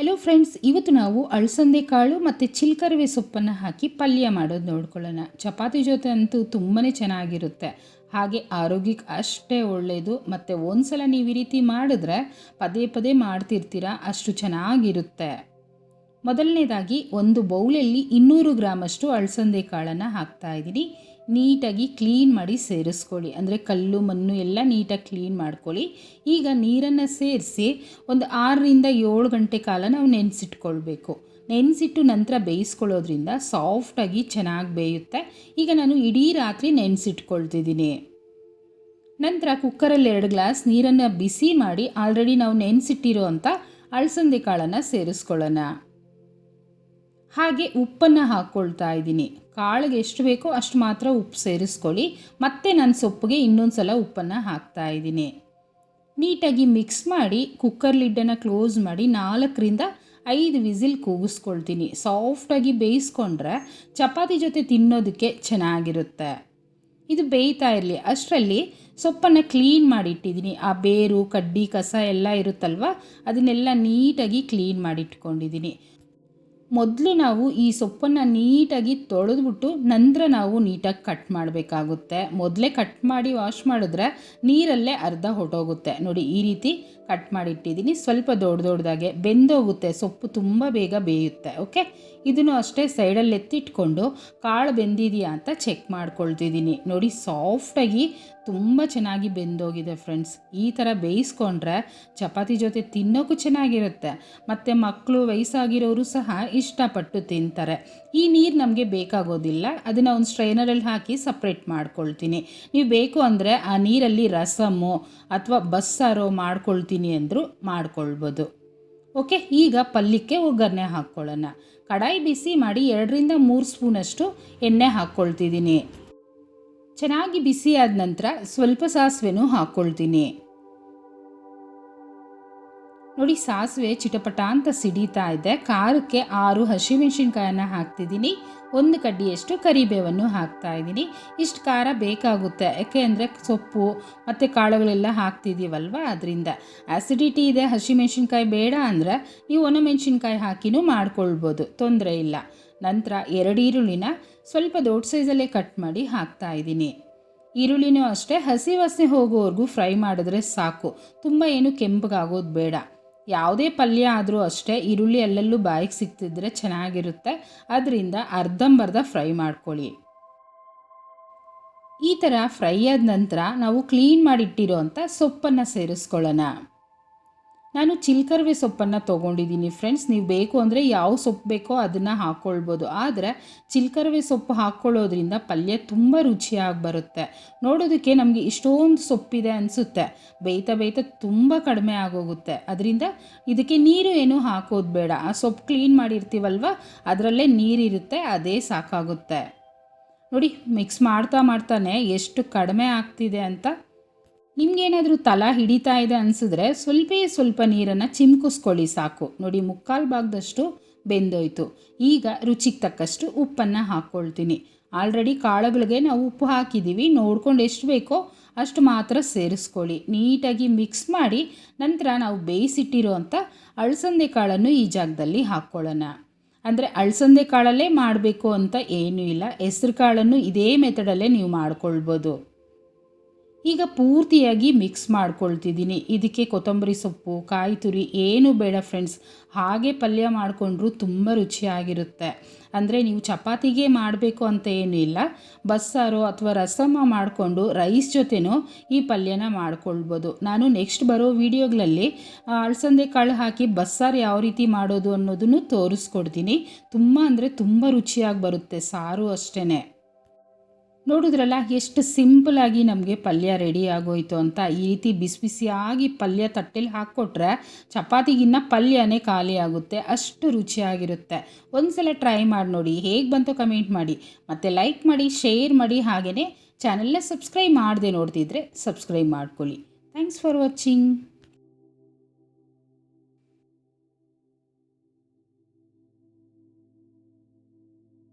Hello friends ಇವತ್ತು ನಾವು ಅಳಸಂದೆ ಕಾಳು ಮತ್ತು ಚಿಲ್ಕರವೆ ಸೊಪ್ಪನ್ನು ಹಾಕಿ ಪಲ್ಯ ಮಾಡೋದು ನೋಡ್ಕೊಳ್ಳೋಣ. ಚಪಾತಿ ಜೊತೆ ಅಂತೂ ತುಂಬಾ ಚೆನ್ನಾಗಿರುತ್ತೆ. ಹಾಗೆ ಆರೋಗ್ಯಕ್ಕೆ ಅಷ್ಟೇ ಒಳ್ಳೆಯದು ಮತ್ತು ಒಂದ್ಸಲ ನೀವು ಈ ರೀತಿ ಮಾಡಿದ್ರೆ ಪದೇ ಪದೇ ಮಾಡ್ತಿರ್ತೀರ, ಅಷ್ಟು ಚೆನ್ನಾಗಿರುತ್ತೆ. ಮೊದಲನೇದಾಗಿ ಒಂದು ಬೌಲಲ್ಲಿ ಇನ್ನೂರು ಗ್ರಾಮಷ್ಟು ಅಳಸಂದೆ ಕಾಳನ್ನು ಹಾಕ್ತಾ ಇದ್ದೀನಿ. ನೀಟಾಗಿ ಕ್ಲೀನ್ ಮಾಡಿ ಸೇರಿಸ್ಕೊಳ್ಳಿ. ಅಂದರೆ ಕಲ್ಲು, ಮಣ್ಣು ಎಲ್ಲ ನೀಟಾಗಿ ಕ್ಲೀನ್ ಮಾಡ್ಕೊಳ್ಳಿ. ಈಗ ನೀರನ್ನು ಸೇರಿಸಿ ಒಂದು ಆರರಿಂದ ಏಳು ಗಂಟೆ ಕಾಲ ನಾವು ನೆನೆಸಿಟ್ಕೊಳ್ಬೇಕು. ನೆನೆಸಿಟ್ಟು ನಂತರ ಬೇಯಿಸ್ಕೊಳ್ಳೋದ್ರಿಂದ ಸಾಫ್ಟಾಗಿ ಚೆನ್ನಾಗಿ ಬೇಯುತ್ತೆ. ಈಗ ನಾನು ಇಡೀ ರಾತ್ರಿ ನೆನೆಸಿಟ್ಕೊಳ್ತಿದ್ದೀನಿ. ನಂತರ ಕುಕ್ಕರಲ್ಲಿ ಎರಡು ಗ್ಲಾಸ್ ನೀರನ್ನು ಬಿಸಿ ಮಾಡಿ ಆಲ್ರೆಡಿ ನಾವು ನೆನೆಸಿಟ್ಟಿರೋ ಅಂಥ ಅಳಸಂದೆ ಕಾಳನ್ನು ಸೇರಿಸ್ಕೊಳ್ಳೋಣ. ಹಾಗೆ ಉಪ್ಪನ್ನು ಹಾಕ್ಕೊಳ್ತಾ ಇದ್ದೀನಿ. ಕಾಳಿಗೆ ಎಷ್ಟು ಬೇಕೋ ಅಷ್ಟು ಮಾತ್ರ ಉಪ್ಪು ಸೇರಿಸ್ಕೊಳ್ಳಿ. ಮತ್ತೆ ನಾನು ಸೊಪ್ಪಿಗೆ ಇನ್ನೊಂದು ಸಲ ಉಪ್ಪನ್ನು ಹಾಕ್ತಾ ಇದ್ದೀನಿ. ನೀಟಾಗಿ ಮಿಕ್ಸ್ ಮಾಡಿ ಕುಕ್ಕರ್ ಲಿಡ್ಡನ್ನು ಕ್ಲೋಸ್ ಮಾಡಿ ನಾಲ್ಕರಿಂದ ಐದು ವಿಸಿಲ್ ಕೂಗಿಸ್ಕೊಳ್ತೀನಿ. ಸಾಫ್ಟಾಗಿ ಬೇಯಿಸ್ಕೊಂಡ್ರೆ ಚಪಾತಿ ಜೊತೆ ತಿನ್ನೋದಕ್ಕೆ ಚೆನ್ನಾಗಿರುತ್ತೆ. ಇದು ಬೇಯ್ತಾ ಇರಲಿ. ಅಷ್ಟರಲ್ಲಿ ಸೊಪ್ಪನ್ನು ಕ್ಲೀನ್ ಮಾಡಿಟ್ಟಿದ್ದೀನಿ. ಆ ಬೇರು, ಕಡ್ಡಿ, ಕಸ ಎಲ್ಲ ಇರುತ್ತಲ್ವ? ಅದನ್ನೆಲ್ಲ ನೀಟಾಗಿ ಕ್ಲೀನ್ ಮಾಡಿಟ್ಕೊಂಡಿದ್ದೀನಿ. ಮೊದಲು ನಾವು ಈ ಸೊಪ್ಪನ್ನು ನೀಟಾಗಿ ತೊಳೆದ್ಬಿಟ್ಟು ನಂತರ ನಾವು ನೀಟಾಗಿ ಕಟ್ ಮಾಡಬೇಕಾಗುತ್ತೆ. ಮೊದಲೇ ಕಟ್ ಮಾಡಿ ವಾಶ್ ಮಾಡಿದ್ರೆ ನೀರಲ್ಲೇ ಅರ್ಧ ಹೊಟ್ಟೋಗುತ್ತೆ ನೋಡಿ, ಈ ರೀತಿ ಕಟ್ ಮಾಡಿಟ್ಟಿದ್ದೀನಿ. ಸ್ವಲ್ಪ ದೊಡ್ಡ ದೊಡ್ಡದಾಗೆ ಬೆಂದೋಗುತ್ತೆ. ಸೊಪ್ಪು ತುಂಬ ಬೇಗ ಬೇಯುತ್ತೆ ಓಕೆ ಇದನ್ನು ಅಷ್ಟೇ ಸೈಡಲ್ಲಿ ಎತ್ತಿಟ್ಕೊಂಡು ಕಾಳು ಬೆಂದಿದೆಯಾ ಅಂತ ಚೆಕ್ ಮಾಡ್ಕೊಳ್ತಿದ್ದೀನಿ. ನೋಡಿ ಸಾಫ್ಟಾಗಿ ತುಂಬ ಚೆನ್ನಾಗಿ ಬೆಂದೋಗಿದೆ ಫ್ರೆಂಡ್ಸ್ ಈ ಥರ ಬೇಯಿಸ್ಕೊಂಡ್ರೆ ಚಪಾತಿ ಜೊತೆ ತಿನ್ನೋಕ್ಕೂ ಚೆನ್ನಾಗಿರುತ್ತೆ. ಮತ್ತು ಮಕ್ಕಳು ವಯಸ್ಸಾಗಿರೋರು ಸಹ ಇಷ್ಟಪಟ್ಟು ತಿಂತಾರೆ. ಈ ನೀರು ನಮಗೆ ಬೇಕಾಗೋದಿಲ್ಲ. ಅದನ್ನು ಒಂದು ಸ್ಟ್ರೈನರಲ್ಲಿ ಹಾಕಿ ಸಪ್ರೇಟ್ ಮಾಡ್ಕೊಳ್ತೀನಿ. ನೀವು ಬೇಕು ಅಂದರೆ ಆ ನೀರಲ್ಲಿ ರಸಮು ಅಥವಾ ಬಸ್ಸಾರೋ ಮಾಡ್ಕೊಳ್ತೀನಿ ಅಂದರೂ ಮಾಡ್ಕೊಳ್ಬೋದು. ಓಕೆ, ಈಗ ಪಲ್ಯಕ್ಕೆ ಒಗ್ಗರಣೆ ಹಾಕ್ಕೊಳ್ಳೋಣ. ಕಡಾಯಿ ಬಿಸಿ ಮಾಡಿ ಎರಡರಿಂದ ಮೂರು ಸ್ಪೂನಷ್ಟು ಎಣ್ಣೆ ಹಾಕ್ಕೊಳ್ತಿದ್ದೀನಿ. ಚೆನ್ನಾಗಿ ಬಿಸಿ ಆದ ನಂತರ ಸ್ವಲ್ಪ ಸಾಸಿವೆನೂ ಹಾಕ್ಕೊಳ್ತೀನಿ ನೋಡಿ, ಸಾಸಿವೆ ಚಿಟಪಟ ಅಂತ ಸಿಡಿತಾ ಇದೆ. ಖಾರಕ್ಕೆ ಆರು ಹಸಿಮೆಣಸಿನ್ಕಾಯನ್ನು ಹಾಕ್ತಿದ್ದೀನಿ. ಒಂದು ಕಡ್ಡಿಯಷ್ಟು ಕರಿಬೇವನ್ನು ಹಾಕ್ತಾ ಇದ್ದೀನಿ. ಇಷ್ಟು ಖಾರ ಬೇಕಾಗುತ್ತೆ. ಯಾಕೆ ಅಂದರೆ ಸೊಪ್ಪು ಮತ್ತು ಕಾಳುಗಳೆಲ್ಲ ಹಾಕ್ತಿದ್ದೀವಲ್ವ? ಅದರಿಂದ ಆ್ಯಸಿಡಿಟಿ ಇದೆ, ಹಸಿಮೆಣ್ಸಿನ್ಕಾಯಿ ಬೇಡ ಅಂದರೆ ನೀವು ಒಣಮೆಣಸಿನ್ಕಾಯಿ ಹಾಕಿನೂ ಮಾಡ್ಕೊಳ್ಬೋದು. ತೊಂದರೆ ಇಲ್ಲ. ನಂತರ ಎರಡು ಈರುಳ್ಳಿನ ಸ್ವಲ್ಪ ದೊಡ್ಡ ಸೈಜಲ್ಲೇ ಕಟ್ ಮಾಡಿ ಹಾಕ್ತಾ ಇದ್ದೀನಿ. ಈರುಳ್ಳಿನೂ ಅಷ್ಟೇ, ಹಸಿ ವಾಸನೆ ಹೋಗೋವರೆಗೂ ಫ್ರೈ ಮಾಡಿದ್ರೆ ಸಾಕು. ತುಂಬ ಏನು ಕೆಂಪಗಾಗೋದು ಬೇಡ. ಯಾವುದೇ ಪಲ್ಯ ಆದರೂ ಅಷ್ಟೇ, ಈರುಳ್ಳಿ ಅಲ್ಲೆಲ್ಲೂ ಬಾಯಿಗೆ ಸಿಕ್ತಿದ್ರೆ ಚೆನ್ನಾಗಿರುತ್ತೆ. ಅದರಿಂದ ಅರ್ಧಂಬರ್ಧ ಫ್ರೈ ಮಾಡ್ಕೊಳ್ಳಿ. ಈ ಥರ ಫ್ರೈ ಆದ ನಂತರ ನಾವು ಕ್ಲೀನ್ ಮಾಡಿಟ್ಟಿರೋ ಅಂಥ ಸೊಪ್ಪನ್ನು ಸೇರಿಸ್ಕೊಳ್ಳೋಣ. ನಾನು ಚಿಲ್ಕರ್ವೆ ಸೊಪ್ಪನ್ನು ತೊಗೊಂಡಿದ್ದೀನಿ ಫ್ರೆಂಡ್ಸ್ ನೀವು ಬೇಕು ಅಂದರೆ ಯಾವ ಸೊಪ್ಪು ಬೇಕೋ ಅದನ್ನು ಹಾಕ್ಕೊಳ್ಬೋದು ಆದರೆ ಚಿಲ್ಕರ್ವೆ ಸೊಪ್ಪು ಹಾಕ್ಕೊಳ್ಳೋದ್ರಿಂದ ಪಲ್ಯ ತುಂಬ ರುಚಿಯಾಗಿ ಬರುತ್ತೆ. ನೋಡೋದಕ್ಕೆ ನಮಗೆ ಇಷ್ಟೊಂದು ಸೊಪ್ಪಿದೆ ಅನಿಸುತ್ತೆ. ಬೇಯ್ತಾ ಬೇಯ್ತಾ ತುಂಬ ಕಡಿಮೆ ಆಗೋಗುತ್ತೆ. ಅದರಿಂದ ಇದಕ್ಕೆ ನೀರು ಏನು ಹಾಕೋದು ಬೇಡ. ಆ ಸೊಪ್ಪು ಕ್ಲೀನ್ ಮಾಡಿರ್ತೀವಲ್ವ? ಅದರಲ್ಲೇ ನೀರಿರುತ್ತೆ, ಅದೇ ಸಾಕಾಗುತ್ತೆ. ನೋಡಿ ಮಿಕ್ಸ್ ಮಾಡ್ತಾ ಮಾಡ್ತಾನೆ ಎಷ್ಟು ಕಡಿಮೆ ಆಗ್ತಿದೆ ಅಂತ. ನಿಮಗೇನಾದರೂ ತಲ ಹಿಡಿತಾ ಇದೆ ಅನಿಸಿದ್ರೆ ಸ್ವಲ್ಪ ಸ್ವಲ್ಪ ನೀರನ್ನು ಚಿಮ್ಕಿಸ್ಕೊಳ್ಳಿ ಸಾಕು. ನೋಡಿ, ಮುಕ್ಕಾಲು ಭಾಗದಷ್ಟು ಬೆಂದೋಯ್ತು. ಈಗ ರುಚಿಗೆ ತಕ್ಕಷ್ಟು ಉಪ್ಪನ್ನು ಹಾಕ್ಕೊಳ್ತೀನಿ ಆಲ್ರೆಡಿ ಕಾಳುಗಳಿಗೆ ನಾವು ಉಪ್ಪು ಹಾಕಿದ್ದೀವಿ ನೋಡ್ಕೊಂಡು ಎಷ್ಟು ಬೇಕೋ ಅಷ್ಟು ಮಾತ್ರ ಸೇರಿಸ್ಕೊಳ್ಳಿ. ನೀಟಾಗಿ ಮಿಕ್ಸ್ ಮಾಡಿ ನಂತರ ನಾವು ಬೇಯಿಸಿಟ್ಟಿರೋ ಅಂಥ ಅಳಸಂದೆ ಕಾಳನ್ನು ಈ ಜಾಗದಲ್ಲಿ ಹಾಕ್ಕೊಳ್ಳೋಣ. ಅಂದರೆ ಅಳಸಂದೆ ಕಾಳಲ್ಲೇ ಮಾಡಬೇಕು ಅಂತ ಏನೂ ಇಲ್ಲ. ಹೆಸ್ರು ಕಾಳನ್ನು ಇದೇ ಮೆಥಡಲ್ಲೇ ನೀವು ಮಾಡ್ಕೊಳ್ಬೋದು. ಈಗ ಪೂರ್ತಿಯಾಗಿ ಮಿಕ್ಸ್ ಮಾಡ್ಕೊಳ್ತಿದ್ದೀನಿ. ಇದಕ್ಕೆ ಕೊತ್ತಂಬರಿ ಸೊಪ್ಪು ಕಾಯಿ ತುರಿ ಏನು ಬೇಡ ಫ್ರೆಂಡ್ಸ್ ಹಾಗೆ ಪಲ್ಯ ಮಾಡಿಕೊಂಡ್ರು ತುಂಬ ರುಚಿಯಾಗಿರುತ್ತೆ. ಅಂದರೆ ನೀವು ಚಪಾತಿಗೆ ಮಾಡಬೇಕು ಅಂತ ಏನೂ ಇಲ್ಲ. ಬಸ್ಸಾರು ಅಥವಾ ರಸಮ್ಮ ಮಾಡಿಕೊಂಡು ರೈಸ್ ಜೊತೆನೂ ಈ ಪಲ್ಯನ ಮಾಡ್ಕೊಳ್ಬೋದು. ನಾನು ನೆಕ್ಸ್ಟ್ ಬರೋ ವೀಡಿಯೋಗಳಲ್ಲಿ ಅಳಸಂದೆ ಕಾಳು ಹಾಕಿ ಬಸ್ಸಾರು ಯಾವ ರೀತಿ ಮಾಡೋದು ಅನ್ನೋದನ್ನು ತೋರಿಸ್ಕೊಡ್ತೀನಿ. ತುಂಬ ಅಂದರೆ ತುಂಬ ರುಚಿಯಾಗಿ ಬರುತ್ತೆ ಸಾರು ಅಷ್ಟೇ ನೋಡಿದ್ರಲ್ಲ, ಎಷ್ಟು ಸಿಂಪಲಾಗಿ ನಮಗೆ ಪಲ್ಯ ರೆಡಿ ಆಗೋಯ್ತು ಅಂತ ಈ ರೀತಿ ಬಿಸಿ ಬಿಸಿಯಾಗಿ ಪಲ್ಯ ತಟ್ಟೆಲಿ ಹಾಕ್ಕೊಟ್ರೆ ಚಪಾತಿಗಿನ್ನ ಪಲ್ಯನೇ ಖಾಲಿ ಆಗುತ್ತೆ, ಅಷ್ಟು ರುಚಿಯಾಗಿರುತ್ತೆ. ಒಂದ್ಸಲ ಟ್ರೈ ಮಾಡಿ ನೋಡಿ, ಹೇಗೆ ಬಂತು ಕಮೆಂಟ್ ಮಾಡಿ. ಮತ್ತು ಲೈಕ್ ಮಾಡಿ ಶೇರ್ ಮಾಡಿ ಹಾಗೆಯೇ ಚಾನಲ್ನ ಸಬ್ಸ್ಕ್ರೈಬ್ ಮಾಡದೆ ನೋಡ್ತಿದ್ರೆ ಸಬ್ಸ್ಕ್ರೈಬ್ ಮಾಡ್ಕೊಳ್ಳಿ. Thanks for watching